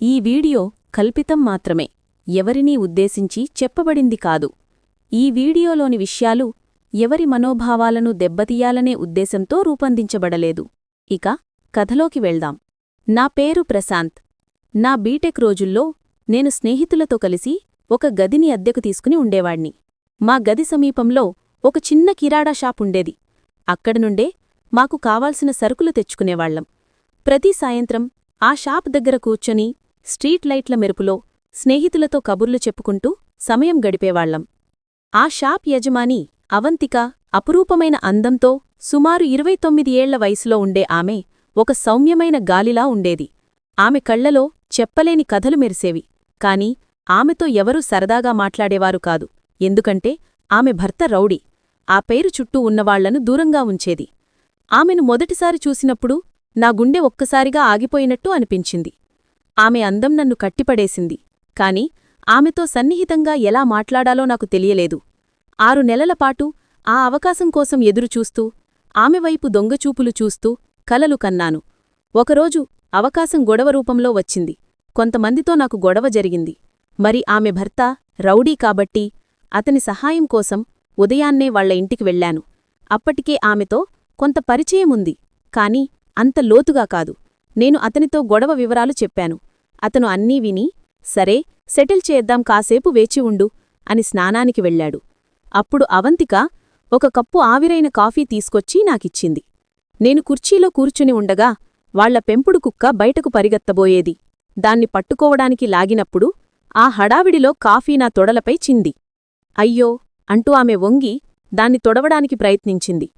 ఈ వీడియో కల్పితం మాత్రమే. ఎవరినీ ఉద్దేశించి చెప్పబడింది కాదు. ఈ వీడియోలోని విషయాలు ఎవరి మనోభావాలను దెబ్బతీయాలనే ఉద్దేశంతో రూపొందించబడలేదు. ఇక కథలోకి వెళ్దాం. నా పేరు ప్రశాంత్. నా బీటెక్ రోజుల్లో నేను స్నేహితులతో కలిసి ఒక గదిని అద్దెకు తీసుకుని ఉండేవాణ్ణి. మా గది సమీపంలో ఒక చిన్న కిరాడా షాప్ ఉండేది. అక్కడనుండే మాకు కావాల్సిన సరుకులు తెచ్చుకునేవాళ్ళం ప్రతి సాయంత్రం ఆ షాప్ దగ్గర కూర్చొని స్ట్రీట్ లైట్ల మెరుపులో స్నేహితులతో కబుర్లు చెప్పుకుంటూ సమయం గడిపేవాళ్ళం ఆ షాప్ యజమాని అవంతిక అపురూపమైన అందంతో సుమారు ఇరవై తొమ్మిది ఏళ్ళ వయసులో ఉండే ఆమె ఒక సౌమ్యమైన గాలిలా ఉండేది. ఆమె కళ్ళలో చెప్పలేని కథలు మెరిసేవి. కాని ఆమెతో ఎవరూ సరదాగా మాట్లాడేవారు కాదు. ఎందుకంటే ఆమె భర్త రౌడీ. ఆ పేరు చుట్టూ ఉన్నవాళ్ళను దూరంగా ఉంచేది. ఆమెను మొదటిసారి చూసినప్పుడు నా గుండె ఒక్కసారిగా ఆగిపోయినట్టు అనిపించింది. ఆమె అందం నన్ను కట్టిపడేసింది. కాని ఆమెతో సన్నిహితంగా ఎలా మాట్లాడాలో నాకు తెలియలేదు. ఆరు నెలలపాటు ఆ అవకాశం కోసం ఎదురుచూస్తూ ఆమె వైపు దొంగచూపులు చూస్తూ కలలు కన్నాను. ఒకరోజు అవకాశం గొడవ రూపంలో వచ్చింది. కొంతమందితో నాకు గొడవ జరిగింది. మరి ఆమె భర్త రౌడీ కాబట్టి అతని సహాయం కోసం ఉదయాన్నే వాళ్ళ ఇంటికి వెళ్ళాను అప్పటికే ఆమెతో కొంత పరిచయముంది. కాని అంత లోతుగా కాదు. నేను అతనితో గొడవ వివరాలు చెప్పాను. అతను అన్నీ విని సరే సెటిల్ చేద్దాం కాసేపు వేచి ఉండు అని స్నానానికి వెళ్ళాడు అప్పుడు అవంతిక ఒక కప్పు ఆవిరైన కాఫీ తీసుకొచ్చి నాకిచ్చింది. నేను కుర్చీలో కూర్చుని ఉండగా వాళ్ళ పెంపుడు కుక్క బయటకు పరిగెత్తబోయేది. దాన్ని పట్టుకోవడానికి లాగినప్పుడు ఆ హడావిడిలో కాఫీ నా తొడలపై చింది. అయ్యో అంటూ ఆమె వంగి దాన్ని తొడవడానికి ప్రయత్నించింది.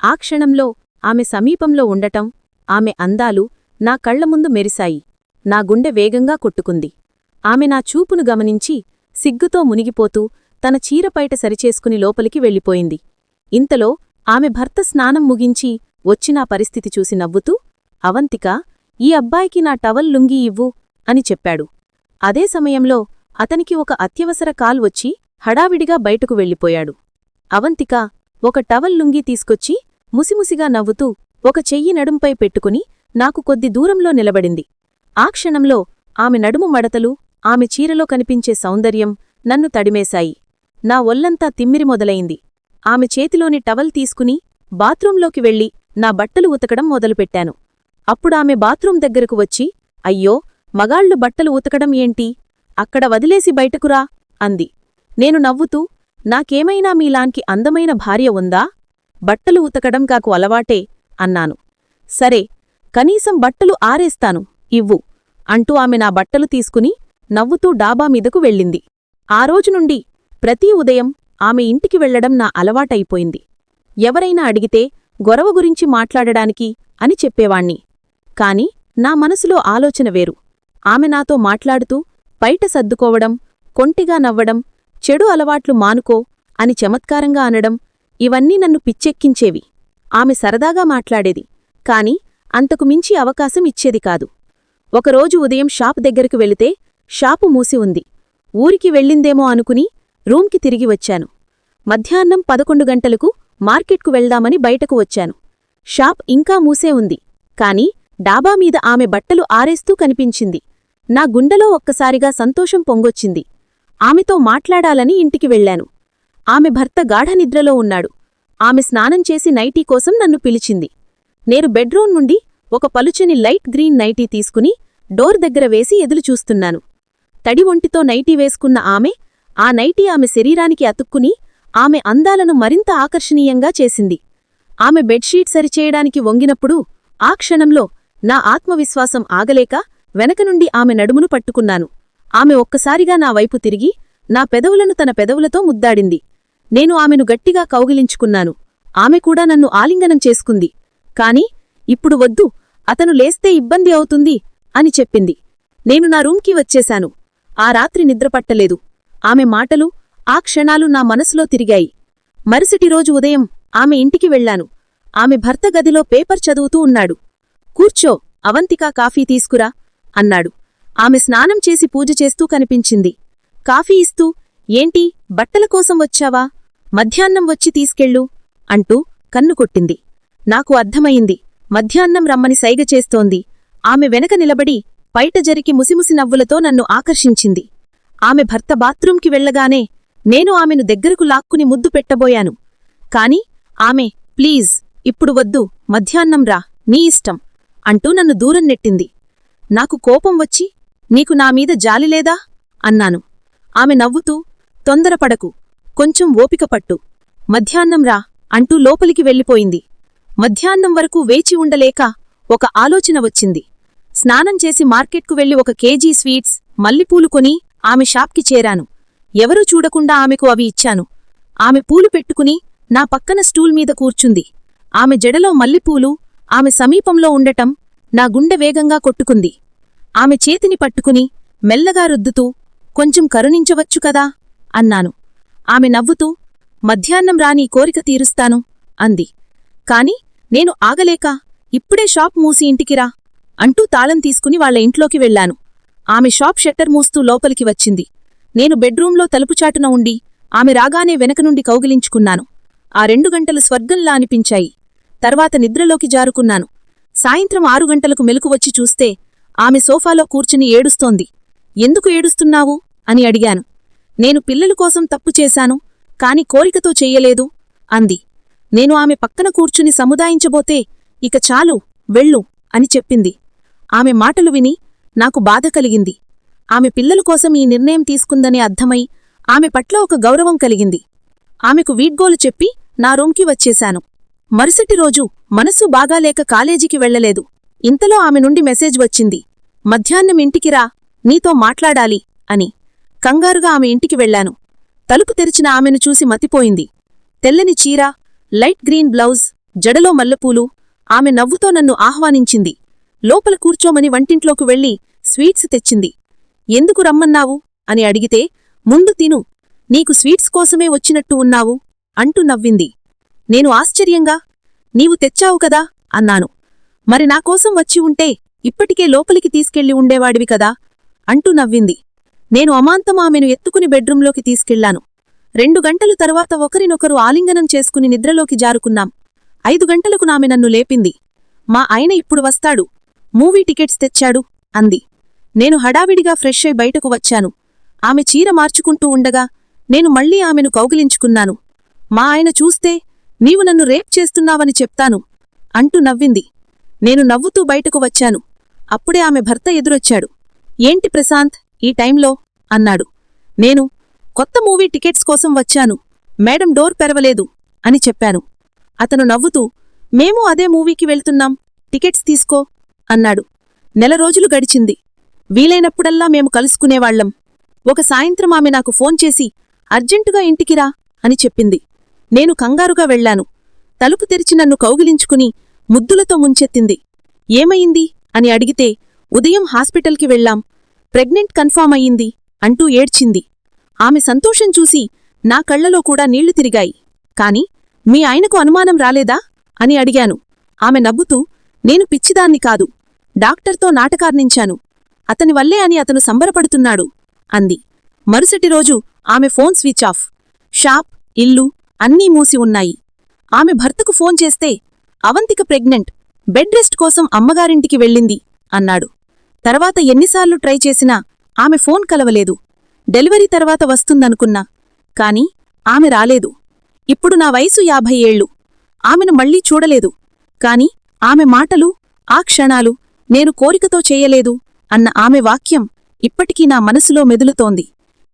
ఆ క్షణంలో ఆమె సమీపంలో ఉండటం ఆమె అందాలు నా కళ్ళముందు మెరిశాయి. నా గుండె వేగంగా కొట్టుకుంది. ఆమె నా చూపును గమనించి సిగ్గుతో మునిగిపోతూ తన చీరపైట సరిచేసుకుని లోపలికి వెళ్ళిపోయింది. ఇంతలో ఆమె భర్త స్నానం ముగించి వచ్చినా పరిస్థితి చూసి నవ్వుతూ అవంతిక ఈ అబ్బాయికి నా టవల్ లుంగీ ఇవ్వు అని చెప్పాడు. అదే సమయంలో అతనికి ఒక అత్యవసర కాల్ వచ్చి హడావిడిగా బయటకు వెళ్ళిపోయాడు. అవంతిక ఒక టవల్ లుంగీ తీసుకొచ్చి ముసిముసిగా నవ్వుతూ ఒక చెయ్యి నడుంపై పెట్టుకుని నాకు కొద్ది దూరంలో నిలబడింది. ఆ క్షణంలో ఆమె నడుము మడతలు ఆమె చీరలో కనిపించే సౌందర్యం నన్ను తడిమేశాయి. నా ఒల్లంతా తిమ్మిరి మొదలైంది. ఆమె చేతిలోని టవల్ తీసుకుని బాత్రూంలోకి వెళ్ళి నా బట్టలు ఉతకడం మొదలుపెట్టాను. అప్పుడామె బాత్రూం దగ్గరకు వచ్చి అయ్యో మగాళ్ళు బట్టలు ఉతకడం ఏంటి? అక్కడ వదిలేసి బయటకురా అంది. నేను నవ్వుతూ నాకేమైనా మీలాంకి అందమైన భార్య ఉందా? బట్టలు ఉతకడం కాకు అలవాటే అన్నాను. సరే కనీసం బట్టలు ఆరేస్తాను. ఇవ్వు అంటూ ఆమె నా బట్టలు తీసుకుని నవ్వుతూ డాబా మీదకు వెళ్ళింది. ఆ రోజు నుండి ప్రతి ఉదయం ఆమె ఇంటికి వెళ్ళడం నా అలవాటైపోయింది. ఎవరైనా అడిగితే గొరవ గురించి మాట్లాడడానికి అని చెప్పేవాణ్ణి. కాని నా మనసులో ఆలోచన వేరు. ఆమె నాతో మాట్లాడుతూ బయట సర్దుకోవడం కొంటిగా నవ్వడం చెడు అలవాట్లు మానుకో అని చమత్కారంగా అనడం ఇవన్నీ నన్ను పిచ్చెక్కించేవి. ఆమె సరదాగా మాట్లాడేది. కాని అంతకు మించి అవకాశం ఇచ్చేది కాదు. ఒకరోజు ఉదయం షాప్ దగ్గరకు వెళితే షాపు మూసి ఉంది. ఊరికి వెళ్ళిందేమో అనుకుని రూంకి తిరిగి వచ్చాను. మధ్యాహ్నం పదకొండు గంటలకు మార్కెట్కు వెళ్దామని బయటకు వచ్చాను. షాప్ ఇంకా మూసే ఉంది. కాని డాబా మీద ఆమె బట్టలు ఆరేస్తూ కనిపించింది. నా గుండెలో ఒక్కసారిగా సంతోషం పొంగొచ్చింది. ఆమెతో మాట్లాడాలని ఇంటికి వెళ్ళాను ఆమె భర్త గాఢనిద్రలో ఉన్నాడు. ఆమె స్నానం చేసి నైటీ కోసం నన్ను పిలిచింది. నేను బెడ్రూం నుండి ఒక పలుచని లైట్ గ్రీన్ నైటీ తీసుకుని డోర్ దగ్గర వేసి ఎదులు చూస్తున్నాను. తడి ఒంటితో నైటీ వేసుకున్న ఆమె ఆ నైటీ ఆమె శరీరానికి అతుక్కుని ఆమె అందాలను మరింత ఆకర్షణీయంగా చేసింది. ఆమె బెడ్షీట్ సరిచేయడానికి వంగినప్పుడు ఆ క్షణంలో నా ఆత్మవిశ్వాసం ఆగలేక వెనక నుండి ఆమె నడుమును పట్టుకున్నాను. ఆమె ఒక్కసారిగా నా వైపు తిరిగి నా పెదవులను తన పెదవులతో ముద్దాడింది. నేను ఆమెను గట్టిగా కౌగిలించుకున్నాను. ఆమె కూడా నన్ను ఆలింగనం చేసుకుంది. కాని ఇప్పుడు వద్దు అతను లేస్తే ఇబ్బంది అవుతుంది అని చెప్పింది. నేను నా రూంకి వచ్చేశాను. ఆ రాత్రి నిద్రపట్టలేదు ఆమె మాటలు ఆ క్షణాలు నా మనసులో తిరిగాయి. మరుసటి రోజు ఉదయం ఆమె ఇంటికి వెళ్ళాను ఆమె భర్త గదిలో పేపర్ చదువుతూ ఉన్నాడు. కూర్చో అవంతికా కాఫీ తీసుకురా అన్నాడు. ఆమె స్నానం చేసి పూజ చేస్తూ కనిపించింది. కాఫీ ఇస్తూ ఏంటి బట్టల కోసం వచ్చావా? మధ్యాహ్నం వచ్చి తీసుకెళ్ళు అంటూ కన్ను కొట్టింది. నాకు అర్థమయింది మధ్యాహ్నం రమ్మని సైగ చేస్తోంది. ఆమె వెనక నిలబడి బయట జరిగి ముసిముసి నవ్వులతో నన్ను ఆకర్షించింది. ఆమె భర్త బాత్రూంకి వెళ్ళగానే నేను ఆమెను దగ్గరకు లాక్కుని ముద్దు పెట్టబోయాను. కాని ఆమె ప్లీజ్ ఇప్పుడు వద్దు మధ్యాహ్నం రా నీ ఇష్టం అంటూ నన్ను దూరం నెట్టింది. నాకు కోపం వచ్చి నీకు నామీద జాలిలేదా అన్నాను. ఆమె నవ్వుతూ తొందరపడకు కొంచెం ఓపికపట్టు మధ్యాహ్నం రా అంటూ లోపలికి వెళ్ళిపోయింది. మధ్యాహ్నం వరకు వేచి ఉండలేక ఒక ఆలోచన వచ్చింది. స్నానం చేసి మార్కెట్కు వెళ్ళి ఒక కేజీ స్వీట్స్ మల్లిపూలు కొని ఆమె షాప్కి చేరాను. ఎవరూ చూడకుండా ఆమెకు అవి ఇచ్చాను. ఆమె పూలు పెట్టుకుని నా పక్కన స్టూల్ మీద కూర్చుంది. ఆమె జడలో మల్లిపూలు ఆమె సమీపంలో ఉండటం నా గుండె వేగంగా కొట్టుకుంది. ఆమె చేతిని పట్టుకుని మెల్లగా రుద్దుతూ కొంచెం కరుణించవచ్చు కదా? అన్నాను. ఆమె నవ్వుతూ మధ్యాహ్నం రాని కోరిక తీరుస్తాను అంది. కాని నేను ఆగలేక ఇప్పుడే షాప్ మూసి ఇంటికిరా అంటూ తాళం తీసుకుని వాళ్ళ ఇంట్లోకి వెళ్ళాను ఆమె షాప్ షట్టర్ మూస్తూ లోపలికి వచ్చింది. నేను బెడ్రూంలో తలుపుచాటున ఉండి ఆమె రాగానే వెనక నుండి కౌగిలించుకున్నాను. ఆ రెండు గంటలు స్వర్గంలా అనిపించాయి. తర్వాత నిద్రలోకి జారుకున్నాను. సాయంత్రం ఆరు గంటలకు మెలకు వచ్చి చూస్తే ఆమె సోఫాలో కూర్చుని ఏడుస్తోంది. ఎందుకు ఏడుస్తున్నావు? అని అడిగాను. నేను పిల్లల కోసం తప్పు చేశాను కాని కోరికతో చెయ్యలేదు అంది. నేను ఆమె పక్కన కూర్చుని సముదాయించబోతే ఇక చాలు వెళ్ళు అని చెప్పింది. ఆమె మాటలు విని నాకు బాధ కలిగింది. ఆమె పిల్లల కోసం ఈ నిర్ణయం తీసుకుందనే అర్థమై ఆమె పట్ల ఒక గౌరవం కలిగింది. ఆమెకు వీడ్గోలు చెప్పి నా రూంకి వచ్చేశాను. మరుసటి రోజు మనస్సు బాగాలేక కాలేజీకి వెళ్ళలేదు ఇంతలో ఆమె నుండి మెసేజ్ వచ్చింది. మధ్యాహ్నం ఇంటికి రా నీతో మాట్లాడాలి అని. కంగారుగా ఆమె ఇంటికి వెళ్ళాను తలుపు తెరిచిన ఆమెను చూసి మతిపోయింది. తెల్లని చీర లైట్ గ్రీన్ బ్లౌజ్ జడలో మల్లెపూలు ఆమె నవ్వుతో నన్ను ఆహ్వానించింది. లోపల కూర్చోమని వంటింట్లోకి వెళ్ళి స్వీట్స్ తెచ్చింది. ఎందుకు రమ్మన్నావు? అని అడిగితే ముందు తిను. నీకు స్వీట్స్ కోసమే వచ్చినట్టు ఉన్నావు అంటూ నవ్వింది. నేను ఆశ్చర్యంగా నీవు తెచ్చావు కదా అన్నాను. మరి నాకోసం వచ్చి ఉంటే ఇప్పటికే లోపలికి తీసుకెళ్ళి ఉండేవాడివి కదా అంటూ నవ్వింది. నేను అమాంతం ఆమెను ఎత్తుకుని బెడ్రూంలోకి తీసుకెళ్ళాను రెండు గంటలు తరువాత ఒకరినొకరు ఆలింగనం చేసుకుని నిద్రలోకి జారుకున్నాం. ఐదు గంటలకు నామె నన్ను లేపింది. మా ఆయన ఇప్పుడు వస్తాడు. మూవీ టికెట్స్ తెచ్చాడు అంది. నేను హడావిడిగా ఫ్రెష్ అయి బయటకు వచ్చాను. ఆమె చీర మార్చుకుంటూ ఉండగా నేను మళ్ళీ ఆమెను కౌగిలించుకున్నాను. మా ఆయన చూస్తే నీవు నన్ను రేప్ చేస్తున్నావని చెప్తాను అంటూ నవ్వింది. నేను నవ్వుతూ బయటకు వచ్చాను. అప్పుడే ఆమె భర్త ఎదురొచ్చాడు. ఏంటి ప్రశాంత్ ఈ టైంలో? అన్నాడు. నేను కొత్త మూవీ టికెట్స్ కోసం వచ్చాను. మేడం డోర్ పెరవలేదు అని చెప్పాను. అతను నవ్వుతూ మేము అదే మూవీకి వెళ్తున్నాం టికెట్స్ తీసుకో అన్నాడు. నెల రోజులు గడిచింది. వీలైనప్పుడల్లా మేము కలుసుకునేవాళ్ళం ఒక సాయంత్రం ఆమె నాకు ఫోన్ చేసి అర్జెంటుగా ఇంటికిరా అని చెప్పింది. నేను కంగారుగా వెళ్ళాను తలుపు తెరిచి నన్ను కౌగిలించుకుని ముద్దులతో ముంచెత్తింది. ఏమయింది అని అడిగితే ఉదయం హాస్పిటల్కి వెళ్ళాం ప్రెగ్నెంట్ కన్ఫామ్ అయ్యింది అంటూ ఏడ్చింది. ఆమె సంతోషం చూసి నా కళ్ళలో కూడా నీళ్ళు తిరిగాయి. కాని మీ ఆయనకు అనుమానం రాలేదా? అని అడిగాను. ఆమె నవ్వుతూ నేను పిచ్చిదాన్ని కాదు. డాక్టర్తో నాటకార్నించాను. అతని వల్లే అని అతను సంబరపడుతున్నాడు అంది. మరుసటి రోజు ఆమె ఫోన్ స్విచ్ ఆఫ్. షాప్ ఇల్లు అన్నీ మూసి ఉన్నాయి. ఆమె భర్తకు ఫోన్ చేస్తే అవంతిక ప్రెగ్నెంట్ బెడ్ రెస్ట్ కోసం అమ్మగారింటికి వెళ్ళింది అన్నాడు. తర్వాత ఎన్నిసార్లు ట్రై చేసినా ఆమె ఫోన్ కలవలేదు. డెలివరీ తర్వాత వస్తుందనుకున్నా కాని ఆమె రాలేదు. ఇప్పుడు నా వయసు యాభై ఏళ్ళు. ఆమెను మళ్ళీ చూడలేదు కాని ఆమె మాటలు ఆ క్షణాలు నేను కోరికతో చేయలేదు అన్న ఆమె వాక్యం ఇప్పటికీ నా మనసులో మెదులుతోంది.